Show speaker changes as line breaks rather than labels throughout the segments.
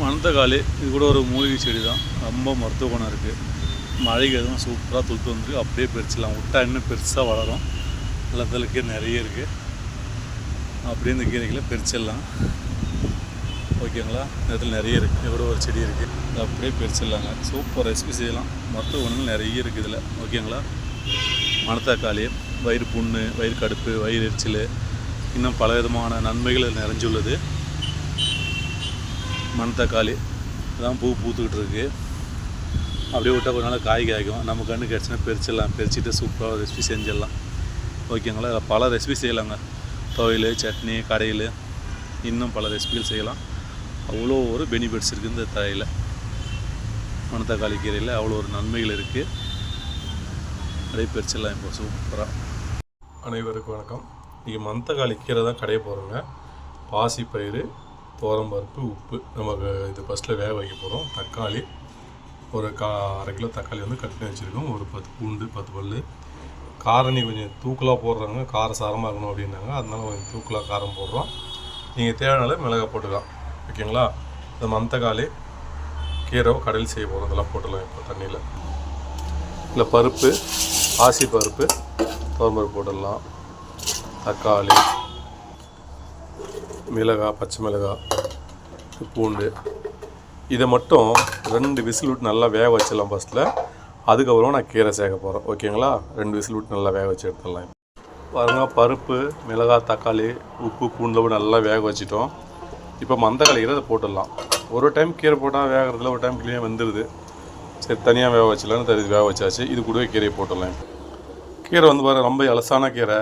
மணத்தக்காளி இது கூட ஒரு மூலிகை செடி தான் ரொம்ப மருத்துவ குணம் இருக்குது மழைக்கு எதுவும் சூப்பராக துளுத்து வந்துருக்கு. அப்படியே பறிச்சிடலாம் விட்டா இன்னும் பெருசாக வளரும். நிலத்தலுக்கே நிறைய இருக்குது அப்படியே இந்த கீரைகளை பெருச்சிடலாம் ஓகேங்களா? நேரத்தில் நிறைய இருக்குது எவ்வளோ ஒரு செடி இருக்குது அப்படியே பெருச்சிடலாங்க சூப்பர் ரெசிபி செய்யலாம். மருத்துவ குணங்கள் நிறைய இருக்குது இதில். ஓகேங்களா? மணத்தக்காளி வயிறு புண்ணு வயிறு கடுப்பு வயிறு எரிச்சல் இன்னும் பல விதமான நன்மைகள் நிறைஞ்சுள்ளது. மணத்தக்காளி. இதான் பூ பூத்துக்கிட்டு இருக்குது அப்படியே விட்டால் கொஞ்ச நாள் காய் காய்க்கும். நம்ம கண்ணு கிடச்சினா பெரிச்சிடலாம் பறிச்சுட்டு சூப்பராக ரெசிபி செஞ்சிடலாம். ஓகேங்களா? பல ரெசிபி செய்யலாங்க. துவையல் சட்னி கடையில். இன்னும் பல ரெசிபிகள் செய்யலாம். அவ்வளோ ஒரு பெனிஃபிட்ஸ் இருக்குது இந்த தழையில். மணத்தக்காளி கீரையில் அவ்வளோ ஒரு நன்மைகள் இருக்குது அப்படியே பெரிச்சிடலாம் இப்போ. சூப்பராக
அனைவருக்கும் வணக்கம். இன்றைக்கி மணத்தக்காளி கீரை தான் கடைய போகிறோங்க பாசி பயிர் பருப்பு உப்பு. நமக்கு இது ஃபஸ்ட்டில் வேக வைக்க போகிறோம் தக்காளி. ஒரு கா அரை கிலோ தக்காளி வந்து கட் பண்ணி வச்சுருக்கோம். ஒரு பத்து பூண்டு பத்து பல் காரணி கொஞ்சம் தூக்கலாக போடுறாங்க. காரம் சாரமாக இருக்கணும் அப்படின்னாங்க. அதனால கொஞ்சம் தூக்கலாக காரம் போடுறோம். நீங்கள் தேவையான மிளகாய் போட்டுக்கலாம். ஓகேங்களா? இந்த மந்தக்காளி கீரை கடையில் செய்ய போகிறோம் இதெல்லாம் போட்டுடலாம் இப்போ தண்ணியில். இல்லை பருப்பு ஆசி பருப்பு துவரம்பருப்பு போட்டுடலாம். தக்காளி. மிளகாய் பச்சை மிளகாய் பூண்டு. இதை மட்டும் ரெண்டு விசில் விட்டு நல்லா வேக வச்சிடலாம் ஃபஸ்ட்டில் அதுக்கப்புறம் நான் கீரை சேர்க்க போகிறேன் ஓகேங்களா ரெண்டு விசில் விட்டு நல்லா வேக வச்சு எடுத்துடலாம். பாருங்க பருப்பு மிளகாய் தக்காளி உப்பு பூண்டு நல்லா வேக வச்சிட்டோம். இப்போ மந்தக்காளி கீரை அதை போட்டுடலாம். ஒரு டைம் கீரை போட்டால் வேகிறதுல ஒரு டைம் கிளியாக வந்துடுது சரி தனியாக வேக வச்சிடலான்னு தெரியுது வேக வச்சாச்சு. இது கூடவே கீரையை போட்டுடலாம். கீரை வந்து பாரு ரொம்ப அலசான கீரை.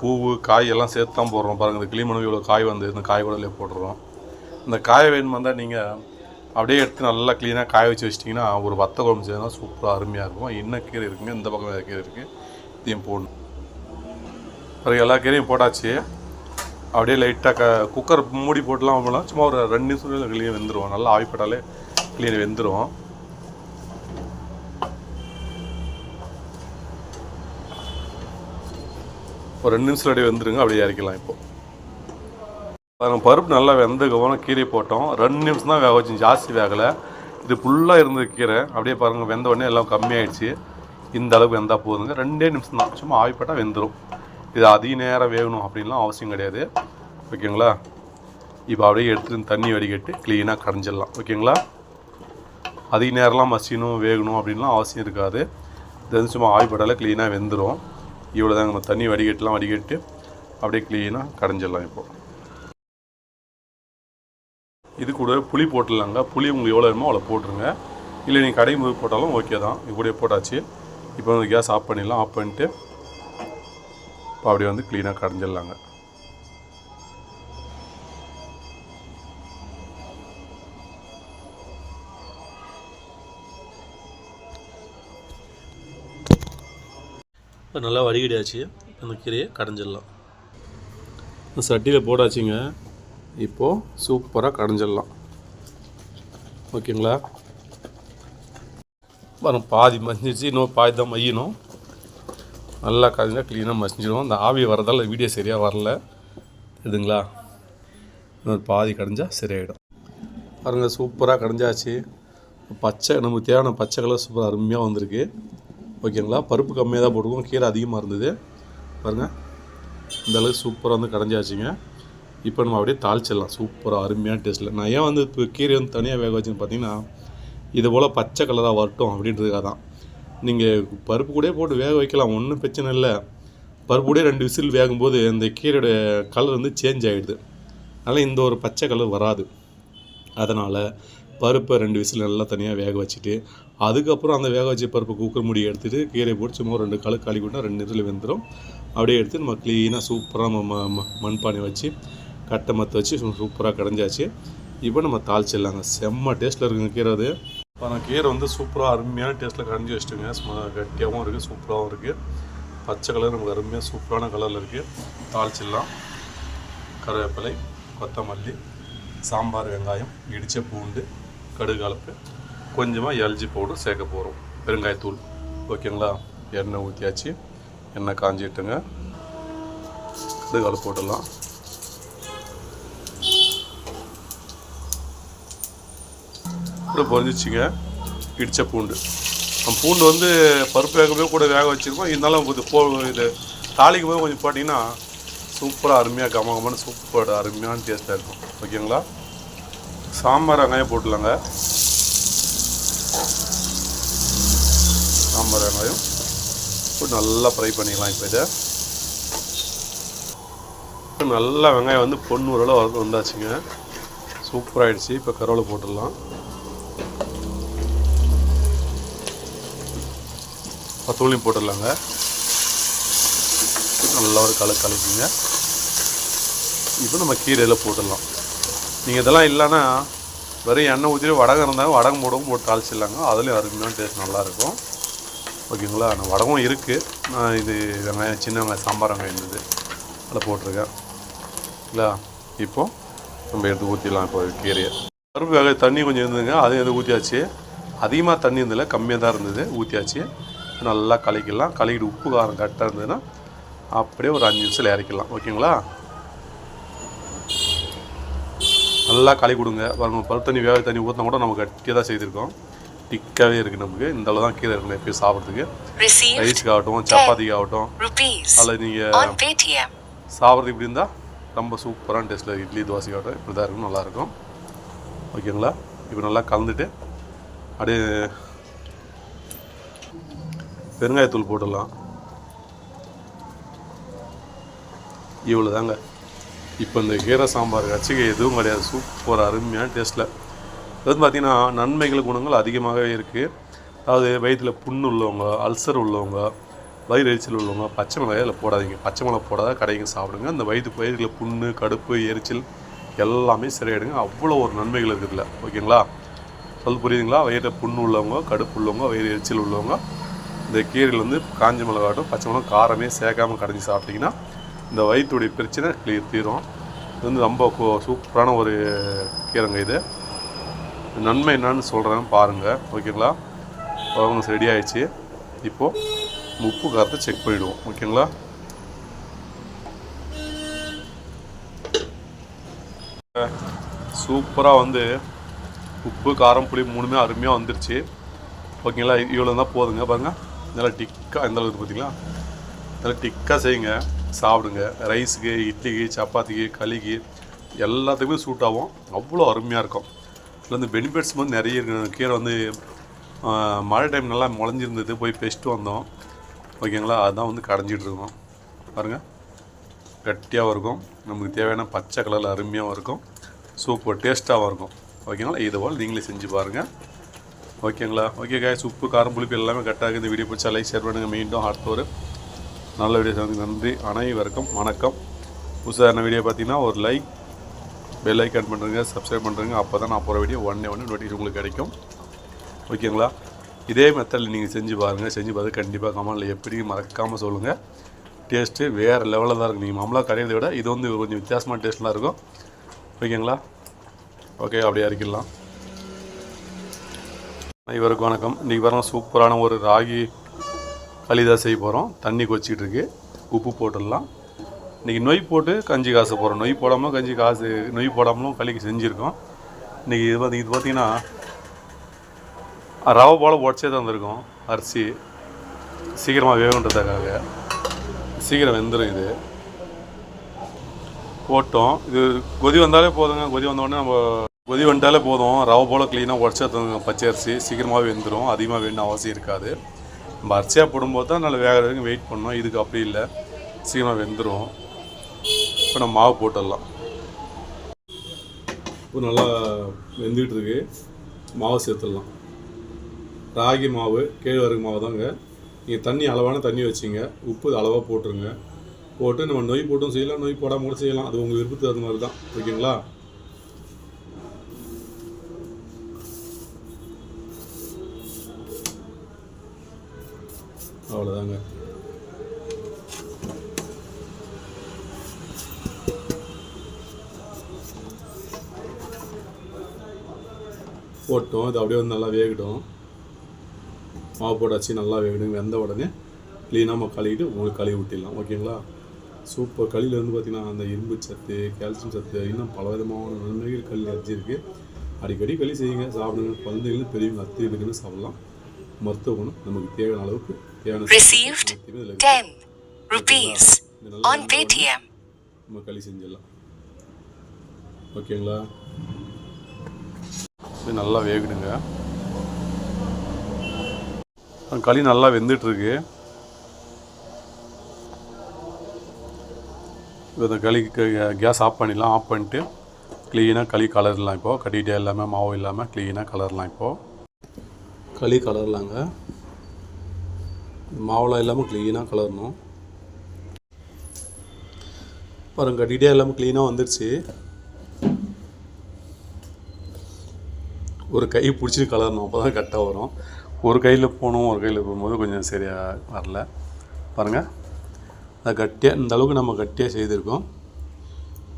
பூவு காய் எல்லாம் சேர்த்து தான் போடுறோம். பாருங்கள் இந்த கிளிமணு இவ்வளோ காய் வந்து இந்த காய் கூடலே போட்டுடுறோம் இந்த காய வேணுமா இருந்தால் நீங்கள் அப்படியே எடுத்து நல்லா க்ளீனாக காய வச்சு வச்சிட்டிங்கன்னா ஒரு வத்த குழம்பு செய்யணும் சூப்பராக அருமையாக இருக்கும். என்ன கீரை இருக்குங்க? இந்த பக்கம் வேறு கீரை இருக்குது இதையும் போடணும். பிறகு எல்லா கீரையும் போட்டாச்சு. அப்படியே லைட்டாக க குக்கர் மூடி போட்டுலாம் போனால் சும்மா ஒரு ரெண்டு நிமிஷம் கிளீன் வெந்துடும் நல்லா ஆவிப்பட்டாலே கிளீன் வெந்துடும் ஒரு ரெண்டு நிமிஷம் அப்படியே வெந்துருங்க அப்படியே இறக்கலாம் இப்போ. பாருங்க பருப்பு நல்லா வெந்ததுக்கப்புறம் கீரை போட்டோம். ரெண்டு நிமிஷம் தான் வேக வச்சு ஜாஸ்தி வேகலை. இது ஃபுல்லாக இருந்தது கீரை. அப்படியே பாருங்கள் வெந்த உடனே எல்லாம் கம்மியாயிடுச்சு. இந்த அளவுக்கு வெந்தால் போதுங்க. ரெண்டே நிமிஷம் தான். சும்மா ஆவிப்பட்டால் வெந்துடும் இது அதிக நேரம் வேகணும் அப்படின்லாம் அவசியம் கிடையாது. ஓகேங்களா? இப்போ அப்படியே எடுத்துகிட்டு தண்ணி வடிகட்டி க்ளீனாக கரைஞ்சிடலாம். ஓகேங்களா? அதிக நேரம்லாம் மசியணும் வேகணும் அப்படின்லாம் அவசியம் இருக்காது. இது வந்து சும்மா ஆவிப்பட்டாலே க்ளீனாக வெந்துடும் இவ்வளோ தாங்க நம்ம தண்ணி வடிகட்டலாம் வடிகட்டு அப்படியே க்ளீனாக கடைஞ்சிடலாம் இப்போது இது கூட புளி போட்டுடலாங்க. புளி உங்களுக்கு எவ்வளோ வேணுமோ அவ்வளோ போட்டுருங்க. இல்லை நீங்கள் கடை போது போட்டாலும் ஓகே தான். இது கூட போட்டாச்சு. இப்போ வந்து கேஸ் ஆஃப் பண்ணிடலாம். ஆஃப் பண்ணிட்டு இப்போ அப்படியே வந்து க்ளீனாக கடைஞ்சிடலாங்க
இப்போ நல்லா வடிகடியாச்சு. அந்த கீரையை கடைஞ்சிடலாம். இந்த சட்டியில் போடாச்சுங்க. இப்போது சூப்பராக கடைஞ்சிடலாம். ஓகேங்களா? பாருங்க பாதி மசிஞ்சிச்சு இன்னும் பாதி தான் மையணும் நல்லா கடைஞ்சா க்ளீனாக மசிஞ்சிடும். அந்த ஆவி வரதால் வீடியோ சரியாக வரல. இதுங்களா? இன்னொரு பாதி கடைஞ்சால் சரியாயிடும். பாருங்கள் சூப்பராக கடைஞ்சாச்சு. பச்சை நமக்கு தேவையான பச்சை கலர் சூப்பராக அருமையாக வந்திருக்கு. ஓகேங்களா? பருப்பு கம்மியாக தான் போட்டுருக்கோம் கீரை அதிகமாக இருந்தது. பாருங்கள் இந்தளவுக்கு சூப்பராக வந்து கடைஞ்சாச்சுங்க. இப்போ நம்ம அப்படியே தாளிச்சிடலாம். சூப்பராக அருமையான டேஸ்ட்டில் நான் ஏன் வந்து இப்போ கீரை வந்து தனியாக வேக வச்சுன்னு பார்த்தீங்கன்னா இது போல் பச்சை கலராக வரட்டும் அப்படின்றதுக்காக தான். நீங்கள் பருப்பு கூட போட்டு வேக வைக்கலாம். ஒன்றும் பிரச்சனை இல்லை. பருப்பு கூட ரெண்டு விசில் வேகும்போது அந்த கீரையோட கலர் வந்து சேஞ்ச் ஆகிடுது அதனால் இந்த ஒரு பச்சை கலர் வராது. அதனால் பருப்பை ரெண்டு விசில் நல்லா தனியாக வேக வச்சுட்டு அதுக்கப்புறம் அந்த வேக வச்ச பருப்பு குக்கர் மூடி எடுத்துகிட்டு கீரை போட்டு சும்மா ரெண்டு கலு களி கொண்டா ரெண்டு இதில் வெந்துடும் அப்படியே எடுத்து நம்ம க்ளீனாக சூப்பராக நம்ம ம- ம- மண்பானை வச்சு கட்டை மற்ற வச்சு சூப்பராக கடைஞ்சாச்சு. இப்போ நம்ம தாளிச்சிடலாங்க. செம்ம டேஸ்ட்டில் இருக்குங்க கீரை அது. இப்போ நான் கீரை வந்து சூப்பராக அருமையான டேஸ்ட்டில் கடைஞ்சி வச்சுட்டுங்க. சும்மா கட்டியாகவும் இருக்குது சூப்பராகவும் இருக்குது பச்சை கலர் நமக்கு அருமையாக சூப்பரான கலரில் இருக்குது தாளிச்சிடலாம். கருவேப்பிலை கொத்தமல்லி சாம்பார் வெங்காயம் இடித்த பூண்டு கடுகு கலப்பு கொஞ்சமாக எல்ஜி பவுடர் சேர்க்க போகிறோம் பெருங்காயத்தூள். ஓகேங்களா? எண்ணெய் ஊற்றியாச்சு எண்ணெய் காஞ்சிட்டுங்க. கடுகால் போட்டுடலாம்.
கூட பொரிஞ்சிச்சிங்க. இடித்த பூண்டு. நம்ம பூண்டு வந்து பருப்பு வேகவே கூட வேக வச்சுருக்கோம். இருந்தாலும் இது போ இது தாளிக்கும் போது கொஞ்சம் போட்டிங்கன்னா சூப்பராக அருமையாக கம கமன்னு சூப்பர் அருமையான டேஸ்ட்டாக இருக்கும். ஓகேங்களா? சாம்பார் வெங்காயம் போட்டுலாங்க சாம்பார் வெங்காயம். போட்டு நல்லா ஃப்ரை பண்ணிக்கலாம் இப்போ இதை. இப்போ நல்லா வெங்காயம் வந்து பொண்ணு ஓரளவு வளர்ந்து வந்தாச்சுங்க. சூப்பராகிடுச்சு இப்போ கருவேலை போட்டுடலாம். பத்தோலையும் போட்டுடலாங்க. நல்லா ஒரு கலக்கு கலக்குங்க. இப்போ நம்ம கீரையில் போட்டுடலாம். நீங்கள் இதெல்லாம் இல்லைன்னா வெறும் எண்ணெய் ஊற்றிட்டு வடகம் இருந்தாலும் வடகம் போடவும் போட்டு தாளிச்சிடலாங்க. அதுலேயும் அருமையான டேஸ்ட் நல்லாயிருக்கும் ஓகேங்களா? நான் வடகம் இருக்குது நான் இது வெங்காயம் சின்ன வெங்காயம் சாம்பார் வெங்காயம் இருந்தது. அதில் போட்டிருக்கேன். இல்லை இப்போது நம்ம எடுத்து ஊற்றிடலாம் இப்போ கீரையை. பருப்பு வேக தண்ணி கொஞ்சம் இருந்ததுங்க. அதையும் எது ஊற்றியாச்சு அதிகமாக தண்ணி இருந்ததில்ல கம்மியாக தான் இருந்தது. ஊற்றியாச்சு நல்லா கலக்கிடலாம். கலக்கிட்டு உப்பு காரம் கரெக்டாக இருந்ததுன்னா அப்படியே ஒரு அஞ்சு நிமிஷத்தில் இறக்கிடலாம். ஓகேங்களா? நல்லா களி கொடுங்க. பருப்பு தண்ணி வேக தண்ணி ஊற்றினா கூட நம்ம கட்டியாக தான் செய்திருக்கோம். திக்காகவே இருக்குது நமக்கு. இந்த அளவு தான் கீரை இருக்கணும் எப்பயும் சாப்பிட்றதுக்கு. ரைஸுக்கு ஆகட்டும் சப்பாத்திக்கு ஆகட்டும் அதில் நீங்கள். சாப்பிட்றது இப்படி இருந்தால் ரொம்ப சூப்பரான டேஸ்ட்டில் இட்லி தோசை ஆகட்டும் இப்படி தான் இருக்கும் நல்லாயிருக்கும். ஓகேங்களா? இப்போ நல்லா கலந்துட்டு அப்படியே பெருங்காயத்தூள் போட்டுடலாம். இவ்வளோ தாங்க இப்போ இந்த கீரை சாம்பார் கச்சிகை எதுவும் கிடையாது. சூப்பர் அருமையான டேஸ்ட்டில் அது வந்து பார்த்திங்கன்னா நன்மைகள் குணங்கள் அதிகமாகவே இருக்குது அதாவது வயிற்றில் புண்ணு உள்ளவங்க அல்சர் உள்ளவங்க வயிறு எரிச்சல் உள்ளவங்க பச்சை மிளகாய் அதில் போடாதீங்க. பச்சை மிளகா போடாத கடைங்க சாப்பிடுங்க. அந்த வயிற்று வயிறுல புண்ணு கடுப்பு எரிச்சல் எல்லாமே சரியாயிடுங்க அவ்வளோ ஒரு நன்மைகள் இருக்குதுல்ல ஓகேங்களா? சொல் புரியுதுங்களா? வயிற்றில் புண்ணு உள்ளவங்க கடுப்பு உள்ளவங்க வயிறு எரிச்சல் உள்ளவங்க இந்த கீரையில் வந்து காஞ்ச மிளகாட்டும் பச்சை மிளகா காரமே சேர்க்காம கடைஞ்சி சாப்பிட்டிங்கன்னா இந்த வயிற்றுடைய பிரச்சனை கிளியர் தீரும். இது வந்து ரொம்ப சூப்பரான ஒரு கீரைங்க இது. நன்மை என்னன்னு சொல்கிறேன் பாருங்கள் ஓகேங்களா? அவங்க ரெடி ஆயிடுச்சு. இப்போது உப்பு காரத்தை செக் பண்ணிவிடுவோம் ஓகேங்களா? சூப்பராக வந்து உப்பு காரம் புளி மூணுமே அருமையாக வந்துருச்சு. ஓகேங்களா? இவ்வளோ தான் போதுங்க. பாருங்கள் நல்லா டிக்காக எந்த அளவுக்கு பார்த்தீங்களா நல்லா டிக்காக செய்யுங்க. சாப்பிடுங்க. ரைஸுக்கு இட்லிக்கு சப்பாத்திக்கு களிக்கு எல்லாத்துக்குமே சூட் ஆகும். அவ்வளோ அருமையாக இருக்கும். இதில் வந்து பெனிஃபிட்ஸ் வந்து நிறைய இருக்குது கீரை வந்து மழை டைம் நல்லா முளைஞ்சிருந்தது. போய் பெஸ்ட்டு வந்தோம். ஓகேங்களா அதுதான் வந்து கடைஞ்சிட்டு இருக்கோம். பாருங்கள் கட்டியாகவும் இருக்கும். நமக்கு தேவையான பச்சை கலரில் அருமையாகவும் இருக்கும். சூப்பர் டேஸ்ட்டாகவும் இருக்கும். ஓகேங்களா இது போல் நீங்களே செஞ்சு பாருங்கள் ஓகேங்களா ஓகே காய் உப்பு காரம் புளிப்பு எல்லாமே கரெக்டாக இந்த வீடியோ பிடிச்சா லைக் ஷேர் பண்ணுங்கள் மீண்டும் அடுத்த ஒரு நல்ல வீடியோ நன்றி. அனைவருக்கும் வணக்கம். உசாரண வீடியோ பார்த்தீங்கன்னா ஒரு லைக் பெல் ஐக்கான் பண்ணுறங்க சப்ஸ்கிரைப் பண்ணுறங்க அப்போ தான் நான் போகிற வீடியோ ஒன்னே ஒன்று நோட்டிஃபிகேஷன் உங்களுக்கு கிடைக்கும். ஓகேங்களா இதே மெத்தடில் நீங்கள் செஞ்சு பாருங்கள் செஞ்சு பார்த்து கண்டிப்பாக கமெண்டில் எப்படி மறக்காமல் சொல்லுங்கள் டேஸ்ட்டு வேறு லெவலில் தான் இருக்கும் நீங்கள் மாமலாக கடையிறத விட இது வந்து கொஞ்சம் வித்தியாசமான டேஸ்ட்லாம் இருக்கும். ஓகேங்களா ஓகே அப்படியே இறக்கிடலாம். இவருக்கு வணக்கம். இன்றைக்கி பாருங்கள் சூப்பரான ஒரு ராகி களி தான் செய்ய போகிறோம் தண்ணி கொச்சிக்கிட்டு இருக்கு. உப்பு போட்டுடலாம். இன்றைக்கி நொய் போட்டு கஞ்சி காசு போகிறோம் நொய் போடாமல் கஞ்சி காசு நொய் போடாமலும் களிக்கு செஞ்சுருக்கோம். இன்றைக்கி இது பார்த்தி இது பார்த்திங்கன்னா ரவை போல் உடச்சே தந்திருக்கோம் அரிசி. சீக்கிரமாக வேகுன்றதுக்காக சீக்கிரம் வெந்துடும் இது. போட்டோம். இது கொதி வந்தாலே போதுங்க. கொதி வந்தோடனே நம்ம கொதி வந்துட்டாலே போதும். ரவை போல் க்ளீனாக உடச்சா தந்துங்க பச்சை அரிசி. சீக்கிரமாகவே வெந்துடும் அதிகமாக வேணும்னு அவசியம் இருக்காது. நம்ம அரிசியாக போடும்போது தான் நல்லா வேக வெயிட் பண்ணோம் இதுக்கு அப்படி இல்லை. சீக்கிரமாக வெந்துடும் இப்போ நம்ம மாவு போட்டுடலாம். இப்போ நல்லா வெந்துக்கிட்டு இருக்கு. மாவு சேர்த்துடலாம். ராகி மாவு கேழ்வரகு மாவு தாங்க. நீங்கள் தண்ணி அளவான தண்ணி வச்சிங்க. உப்பு அளவாக போட்டுருங்க. போட்டு நம்ம நொய் போட்டும் செய்யலாம். நொய் போடாமல் கூட செய்யலாம். அது உங்கள் விருப்பத்துக்கு அது மாதிரி தான். ஓகேங்களா? அவ்வளோதாங்க போட்டோம். இது அப்படியே வந்து நல்லா வேகட்டும். மாவு போட்டாச்சு நல்லா வேகணும் வெந்த உடனே க்ளீனாக நம்ம கழுவிட்டு உங்களுக்கு கழுவி விட்டிடலாம் ஓகேங்களா? சூப்பர். களியில் வந்து பார்த்திங்கன்னா அந்த இரும்பு சத்து கால்சியம் சத்து இன்னும் பல விதமான நன்மைகள் களி இருக்குது அடிக்கடி களி செய்யுங்க. சாப்பிடுங்க. குழந்தைகளும் பெரியவங்க அத்தனை பேருமே சாப்பிடலாம். மருத்துவ குணம் நமக்கு தேவையான அளவுக்கு தேவையான
Received
சத்துக்கள் இதுல இருக்கு.
10 rupees
இது நல்லா
on Paytm.
நம்ம களி செஞ்சிடலாம். ஓகேங்களா? இது நல்லா வேகணுங்க களி நல்லா வெந்துட்டுருக்கு. இப்போ இந்த களிக்கு கேஸ் ஆஃப் பண்ணிடலாம். ஆஃப் பண்ணிட்டு க்ளீனாக களி கலர்லாம் இப்போது கட்டிகிட்டே இல்லாமல் மாவு இல்லாமல் க்ளீனாக கலர்லாம் இப்போது களி கலர்லாங்க. மாவுலாம் இல்லாமல் க்ளீனாக கலரணும். அப்புறம் கட்டிகிட்டே இல்லாமல் க்ளீனாக வந்துடுச்சு ஒரு கை பிடிச்சிட்டு கலரணும். அப்போ தான் கரெக்டாக வரும். ஒரு கையில் போகணும் ஒரு கையில் போகும்போது கொஞ்சம் சரியாக வரல. பாருங்கள் அதை கட்டியாக இந்த அளவுக்கு நம்ம கட்டியாக செய்திருக்கோம்.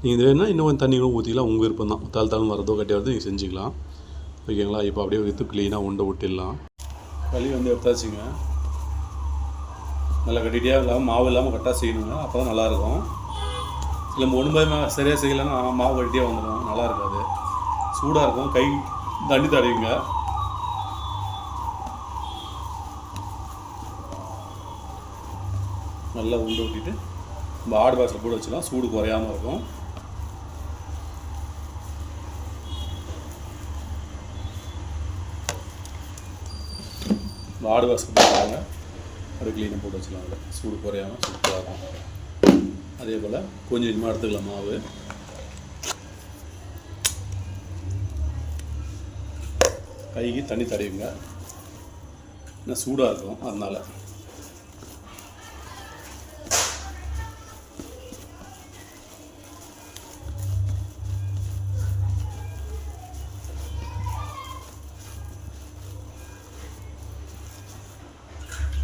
நீங்கள் இது வேணால் இன்னும் கொஞ்சம் தண்ணி கூட ஊற்றிக்கலாம் உங்கள் விருப்பம் தான். தாள் வரதோ கட்டியாக வரதோ நீங்கள் செஞ்சுக்கலாம். ஓகேங்களா இப்போ அப்படியே வித்து க்ளீனாக உண்டை விட்டுடலாம். களி வந்து எடுத்தாச்சுங்க. நல்லா கட்டிட்டியாக இல்லாமல் மாவு இல்லாமல் கரெக்டாக செய்யணுங்க. அப்போ தான் நல்லாயிருக்கும். இல்லை நம்ம ஒன்று சரியாக செய்யலைன்னா மாவு கட்டியாக வந்துடும் நல்லா இருக்காது. சூடாக இருக்கும். கை தண்ணி தடவிங்க. நல்லா உண்டு ஊட்டிட்டு நம்ம ஆடு பாக்ஸில் போட்டு வச்சுக்கலாம். சூடு குறையாமல் இருக்கும். இந்த ஆடு பாக்ஸில் போட்டுருவாங்க அது க்ளீனாக போட்டு வச்சுக்கலாம். அதில் சூடு குறையாமல் சூப்பராக இருக்கும். அதே போல் கொஞ்சம் கொஞ்சமாக எடுத்துக்கலாம் மாவு. கைக்கு தண்ணி தடவிங்க. என்ன சூடாக இருக்கும் அதனால்.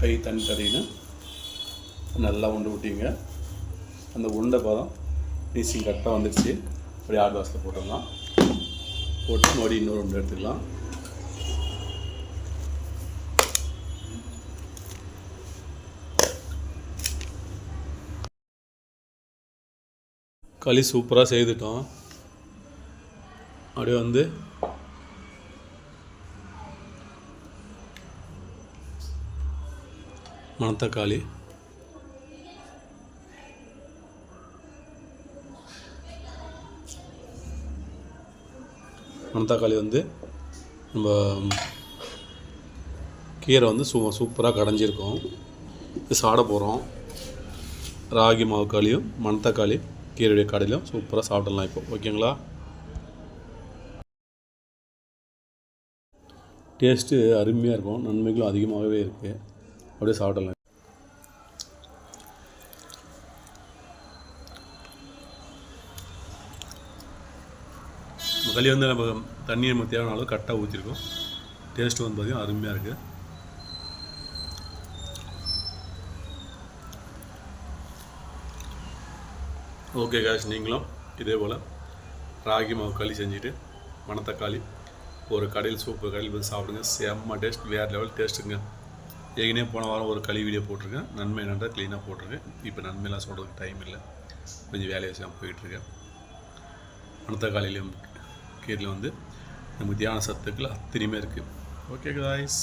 கை தண்ணி தடவின்னு நல்லா உண்டு விட்டீங்க. அந்த உருண்டை பதம் பீசிங் கரெக்டாக வந்துடுச்சு. அப்படியே ஆட் வாஷில் போட்டுடலாம். போட்டு மறுபடியும் இன்னொரு உண்டு எடுத்துக்கலாம். களி சூப்பராக செய்துட்டோம். அப்படியே வந்து மணத்தக்காளி. மணத்தக்காளி வந்து நம்ம கீரை வந்து சூ சூப்பராக கடைஞ்சிருக்கோம். சாட போகிறோம் ராகி மாவு களியும் மணத்தக்காளி. கீரையுடைய கடையிலும் சூப்பராக சாப்பிடலாம் இப்போ. ஓகேங்களா? டேஸ்ட்டு அருமையாக இருக்கும். நன்மைகளும் அதிகமாகவே இருக்குது அப்படியே சாப்பிடலாம். களி வந்து நம்ம தண்ணி நம்ம தேவையான அளவு கரெக்டாக ஊற்றிருக்கோம் டேஸ்ட்டு வந்து பார்த்திங்கன்னா அருமையாக இருக்குது ஓகே காஷ் நீங்களும் இதே போல் ராகி மாவு களி செஞ்சுட்டு மணத்தக்காளி ஒரு கடையில் சூப்பர் கடையில் போய் சாப்பிடுங்க. செம்ம டேஸ்ட் வேறு லெவல் டேஸ்ட்டுங்க ஏற்கனவே போன வாரம் ஒரு களி வீடியோ போட்டிருக்கேன். நன்மை என்னன்றா க்ளீனாக போட்டிருக்கேன். இப்போ நன்மையெல்லாம் சொல்கிறதுக்கு டைம் இல்லை. கொஞ்சம் வேலையை வச்சு போயிட்டுருக்கேன் மணத்தக்காளிலையும் கீரில் வந்து நமக்கு தியான சத்துக்கள் அத்தனையுமே இருக்குது ஓகே காய்ஸ்